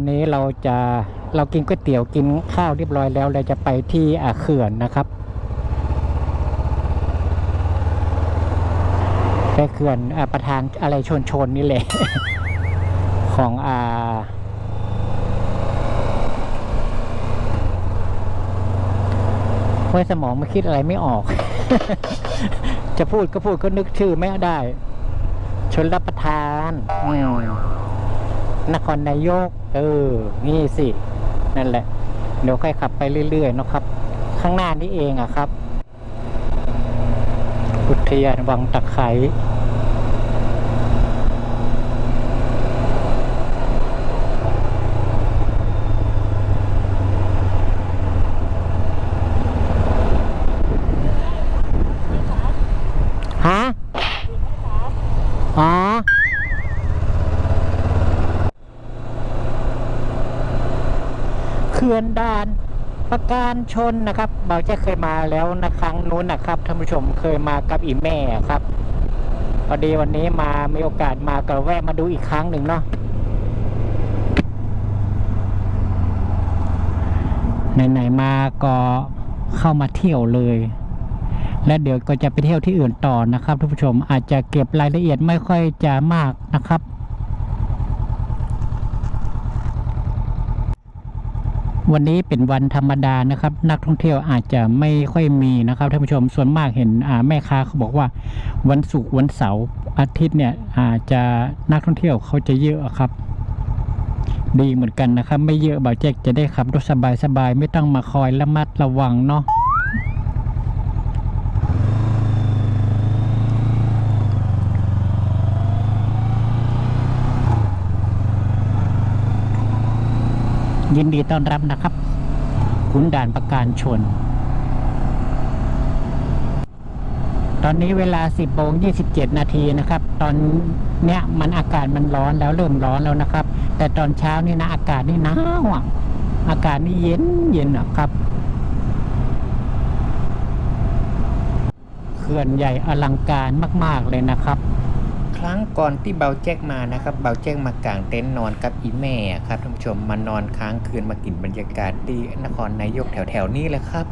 อนนี้เราจะเรากินก๋วยเตี๋ยวกินข้าวเรียบร้อยแล้วเราจะไปที่เขื่อนนะครับไปเขื่อนอประธานอะไรชนชนนี่แหละ ของอ่าห้วยสมองม่คิดอะไรไม่ออก จะพูดก็พูดก็นึกชื่อไม่ได้ ชนรับประทานอ นครนายก เออ นี่สิ นั่นแหละ เดี๋ยวค่อยขับไปเรื่อยๆนะครับ ข้างหน้านี่เองอะครับ อุทยานวังตะไคร้ฮะ อ๋อ เขื่อนด่านประการชนนะครับเราจะเคยมาแล้วนะครั้งนู้นนะครับท่านผู้ชมเคยมากับอีแม่ครับพอดีวันนี้มามีโอกาสมาก็แวะมาดูอีกครั้งหนึ่งเนาะไหนๆมาก็เข้ามาเที่ยวเลย และเดี๋ยวก็จะไปเที่ยวที่อื่นต่อนะครับท่านผู้ชมอาจจะเก็บรายละเอียดไม่ค่อยจะมากนะครับ วันนี้เป็นวันธรรมดานะครับ นักท่องเที่ยวอาจจะไม่ค่อยมีนะครับท่านผู้ชมส่วนมากเห็นแม่ค้าเขาบอกว่า วันศุกร์วันเสาร์อาทิตย์เนี่ยอาจจะนักท่องเที่ยวเขาจะเยอะครับ ดีเหมือนกันนะครับ ไม่เยอะบาวแจ็กจะได้ขับรถสบายๆไม่ต้องมาคอยระมัดระวังเนาะ ยินดีต้อนรับนะครับ ขุนด่านประการชน ตอนนี้เวลา 10โมง27 นาทีนะครับ ตอนเนี้ยมันอากาศมันร้อนแล้วเริ่มร้อนแล้วนะครับ แต่ตอนเช้านี่นะ อากาศนี่หนาวอะ อากาศนี่เย็นเย็นอะครับเขื่อนใหญ่อลังการมาก ๆ เลยนะครับ ครั้งก่อนที่เบาแจ็คมานะครับ เบาแจ็คมากางเต็นท์นอนกับอีแม่ครับท่านผู้ชมมานอนค้างคืนมากินบรรยากาศที่นครนายกแถวๆนี้แหละครับ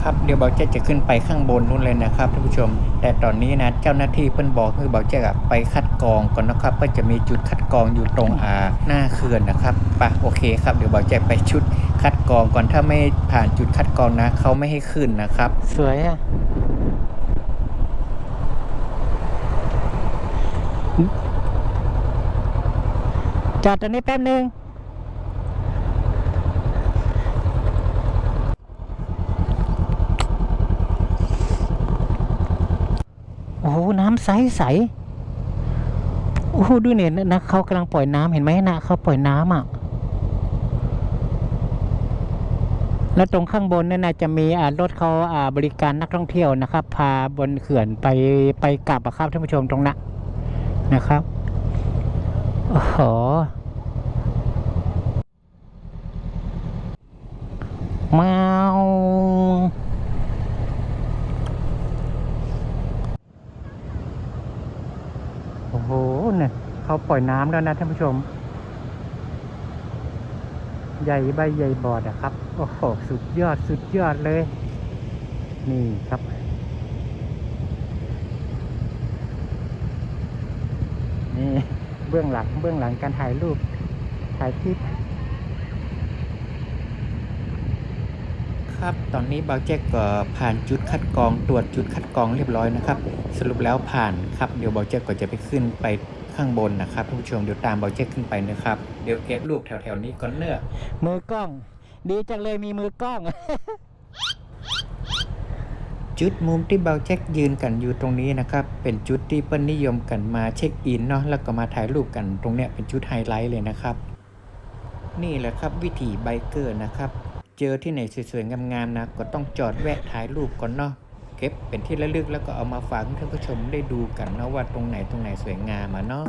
ครับเดี๋ยวเบาแจ็คจะขึ้นไปข้างบนนู้นเลยนะครับท่านผู้ชม แต่ตอนนี้นะเจ้าหน้าที่เพิ่นบอกคือเบาแจ็คไปคัดกรองก่อนนะครับเพื่อจะมีจุดคัดกรองอยู่ตรงอาหน้าเขื่อนนะครับปะโอเคครับเดี๋ยวเบาแจ็คไปชุดคัดกรองก่อนถ้าไม่ผ่านจุดคัดกรองนะเขาไม่ให้ขึ้นนะครับ สวยอะ จอดตรงนี้แป๊บหนึ่งโอ้โหน้ำใสใสโอ้โหดูเนี่ยนะนะเขากำลังปล่อยน้ำเห็นไหมนะเขาปล่อยน้ำอะแล้วตรงข้างบนเนี่ยนะจะมีรถเขาาบริการนักท่องเที่ยวนะครับ พาบนเขื่อนไปไปกลับอะครับท่านผู้ชมตรงนั้นนะครับโอ้โห มาวโอ้โหเนี่ยเขาปล่อยน้ำแล้วนะท่านผู้ชม ใหญ่ใบใหญ่บอดอะครับ โอ้โห สุดยอดสุดยอดเลย นี่ครับนี่เบื้องหลังเบื้องหลังการถ่ายรูปถ่ายคลิป ครับ ตอนนี้เบาแจ็คก็ผ่านจุดคัดกรองตรวจจุดคัดกรองเรียบร้อยนะครับ สรุปแล้วผ่านครับ เดี๋ยวเบาแจ็คก็จะไปขึ้นไปข้างบนนะครับท่านผู้ชมเดี๋ยวตามเบาแจ็คขึ้นไปนะครับ เดี๋ยวเก็บรูปแถวๆนี้ก่อนเนอะมือกล้อง ดีจังเลยมีมือกล้อง จุดมุมที่เบาแจ็คยืนกันอยู่ตรงนี้นะครับ เป็นจุดที่เปิ้ลนิยมกันมาเช็คอินเนาะแล้วก็มาถ่ายรูปกันตรงเนี้ยเป็นจุดไฮไลท์เลยนะครับ นี่แหละครับวิถีไบเกอร์นะครับ เจอที่ไหนสวยๆ งามๆนะ ก็ต้องจอดแวะถ่ายรูปก่อนเนาะเก็บเป็นที่ระลึกแล้วก็เอามาฝากท่านผู้ชมได้ดูกันนะว่าตรงไหนตรงไหนสวยงามอะเนาะ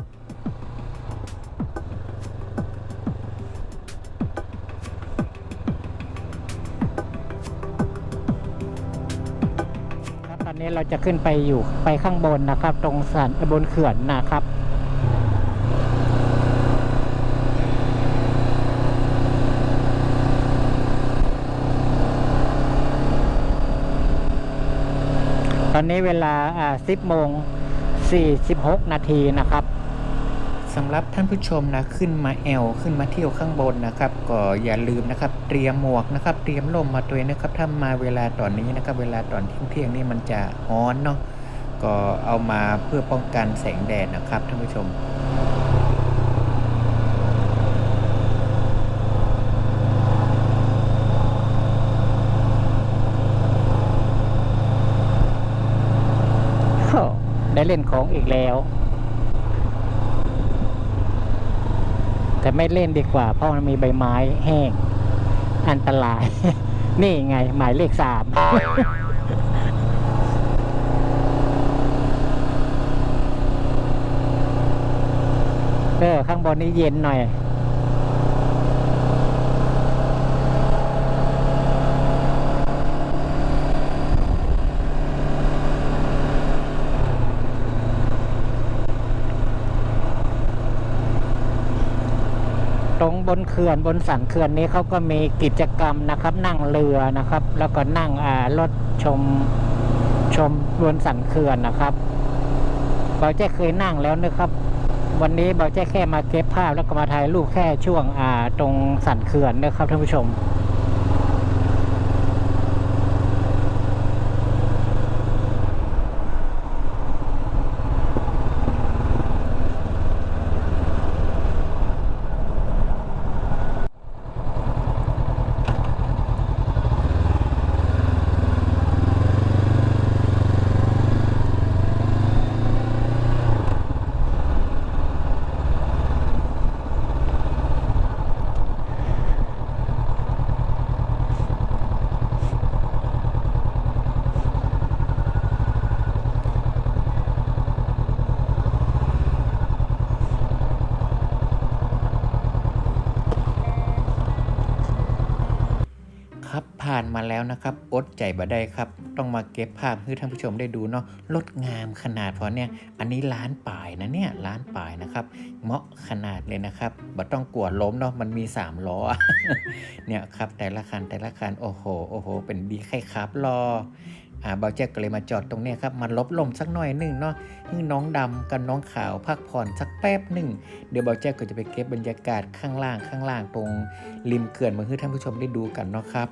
ครับตอนนี้เราจะขึ้นไปอยู่ไปข้างบนนะครับ ตรงสันบนเขื่อนนะครับ อนนี้เวลาอ่า10โมง46 นาทีนะครับสำหรับท่านผู้ชมนะขึ้นมาแอลขึ้นมาเที่ยวข้างบนนะครับ ก็อย่าลืมนะครับ เตรียมหมวกนะครับ เตรียมร่มมาตัวนะครับถ้ามาเวลาตอนนี้นะครับ เวลาตอนเที่ยงเที่ยงนี่มันจะร้อนเนาะก็เอามาเพื่อป้องกันแสงแดดนะครับท่านผู้ชม ได้เล่นของอีกแล้ว แต่ไม่เล่นดีกว่า เพราะมันมีใบไม้แห้ง อันตราย นี่ไง หมายเลขสามเออข้างบนนี้เย็นหน่อย บนเขื่อนบนสันเขื่อนนี้เขาก็มีกิจกรรมนะครับ นั่งเรือนะครับ แล้วก็นั่งอ่ารถชมชมบนสันเขื่อนนะครับเบาแจ้เคยนั่งแล้วนะครับ วันนี้เบาแจ้แค่มาเก็บภาพแล้วก็มาถ่ายรูปแค่ช่วงอ่าตรงสันเขื่อนนะครับท่านผู้ชม ครับผ่านมาแล้วนะครับ อดใจบ่ได้ครับ ต้องมาเก็บภาพให้ท่านผู้ชมได้ดูเนาะลดงามขนาดพราะเนี่ย อันนี้ล้านป่ายนะเนี่ยล้านป่ายนะครับ เหมาะขนาดเลยนะครับบ่ต้องกลัวล้มเนาะ มันมี 3 ล้อ เนี่ยครับแต่ละคันแต่ละคัน โอ้โห โอ้โห เป็นดีใครครับรออ่าเบาแจ็คก็เลยมาจอดตรงเนี้ยครับมาลบลมสักหน่อยหนึ่งเนาะให้น้องดำกับน้องขาวพักผ่อนสักแป๊บหนึ่งเดี๋ยวเบาแจ็คก็จะไปเก็บบรรยากาศข้างล่างข้างล่างตรงริมเขื่อนมาให้ท่านผู้ชมได้ดูกันเนาะครับ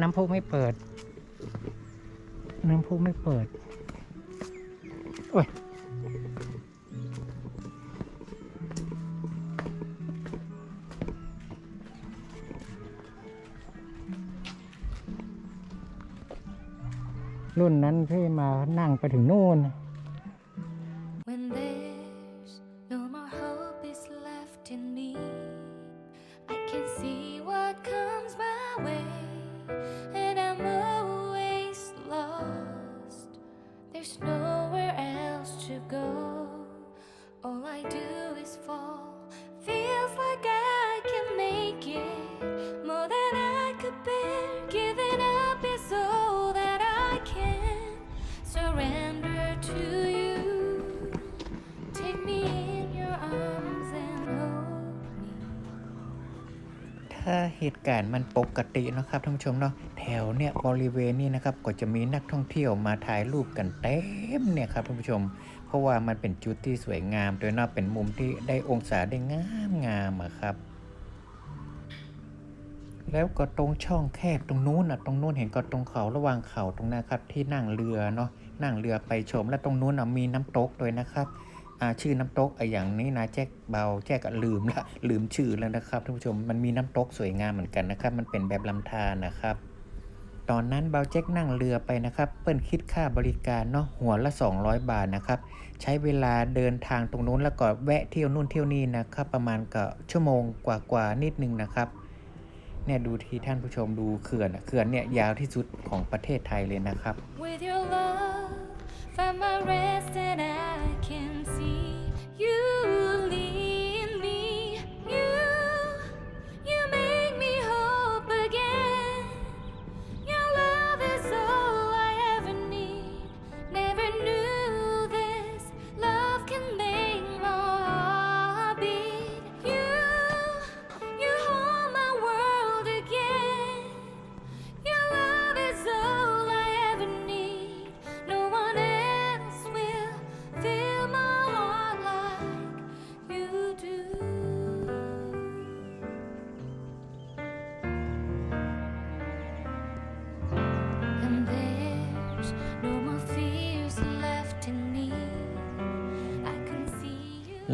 น้ำพุไม่เปิด น้ำพุไม่เปิด โอ้ยรุ่นนั้นพี่มานั่งไปถึงนู่น There's nowhere else to go. All I do is fall. Feels like I ถ้าเหตุการณ์มันปกตินะครับท่านผู้ชมเนาะแถวเนี่ยบริเวณนี้นะครับก็จะมีนักท่องเที่ยวมาถ่ายรูปกันเต็มเนี่ยครับท่านผู้ชม เพราะว่ามันเป็นจุดที่สวยงามโดยเนอกเป็นมุมที่ได้องศาได้งามงามอะครับ แล้วก็ตรงช่องแคบตรงนู้นอะตรงนู้นเห็นก็ตรงเขาระหว่างเขาตรงนั้นครับที่นั่งเรือเนาะนั่งเรือไปชมและตรงนู้นอะมีน้ำตกด้วยนะครับ ชื่อน้ำตกไอ้อย่างนี้นะแจ็คเบาแจ็คก็ลืมละลืมชื่อแล้วนะครับท่านผู้ชมมันมีน้ำตกสวยงามเหมือนกันนะครับ มันเป็นแบบลำธารนะครับ ตอนนั้นเบาแจ็คนั่งเรือไปนะครับ เปิ้ลคิดค่าบริการเนาะหัวละ 200 บาทนะครับ ใช้เวลาเดินทางตรงนู้นแล้วก็แวะเที่ยวนู่นเที่ยวนี่นะครับ ประมาณก็ชั่วโมงกว่าๆนิดนึงนะครับเนี่ยดูที่ท่านผู้ชมดูเขื่อนอะเขื่อนเนี่ยยาวที่สุดของประเทศไทยเลยนะครับ With your love,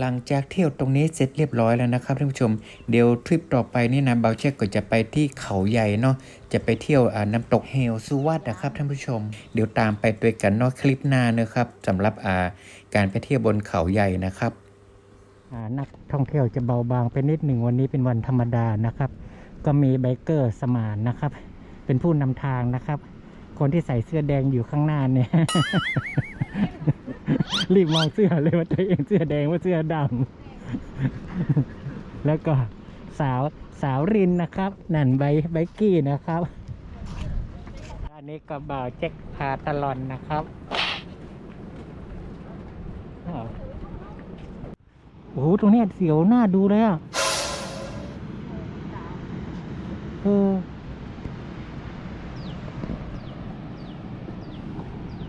หลังจากเที่ยวตรงนี้เสร็จเรียบร้อยแล้วนะครับท่านผู้ชม เดี๋ยวทริปต่อไปนี่นะเบาเช็คก็จะไปที่เขาใหญ่เนาะจะไปเที่ยวน้ำตกเฮลซูวัดนะครับท่านผู้ชม เดี๋ยวตามไปด้วยกันเนาะคลิปหน้านะครับสำหรับอ่าการไปเที่ยวบนเขาใหญ่นะครับนักท่องเที่ยวจะเบาบางไปนิดหนึ่งวันนี้เป็นวันธรรมดานะครับ ก็มีไบเกอร์สมานนะครับ เป็นผู้นำทางนะครับ คนที่ใส่เสื้อแดงอยู่ข้างหน้าเนี่ย รีบมองเสื้อเลยว่าตัวเองเสื้อแดงว่าเสื้อดำแล้วก็สาวสาวรินนะครับ นั่นใบไบกี้นะครับอันนี้ก็บ่าวเจ็คพาตลอนนะครับโอ้โหตรงนี้เสียวหน้าดูเลยอะเออ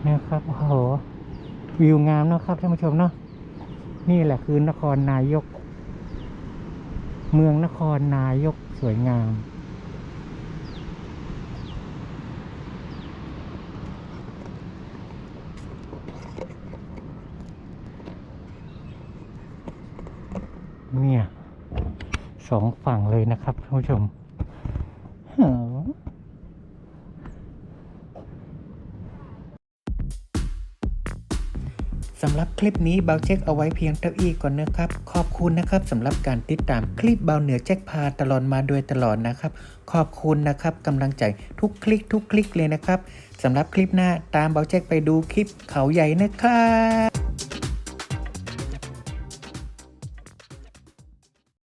นะครับโอ้โห วิวงามเนะครับท่านผู้ชมเนาะนี่แหละคือนครนายก เมืองนครนายกสวยงาม เนี่ยสองฝั่งเลยนะครับท่านผู้ชมำหรับคลิปนี้เบาเช็คเอาไว้เพียงเท่าอี้ก่อนนะครับ ขอบคุณนะครับสำหรับการติดตามคลิปเบาเหนือแจ็คพาตลอดมาโดยตลอดนะครับ ขอบคุณนะครับกำลังใจทุกคลิกทุกคลิกเลยนะครับสำหรับคลิปหน้าตามเบาเช็คไปดูคลิปเขาใหญ่นะครับ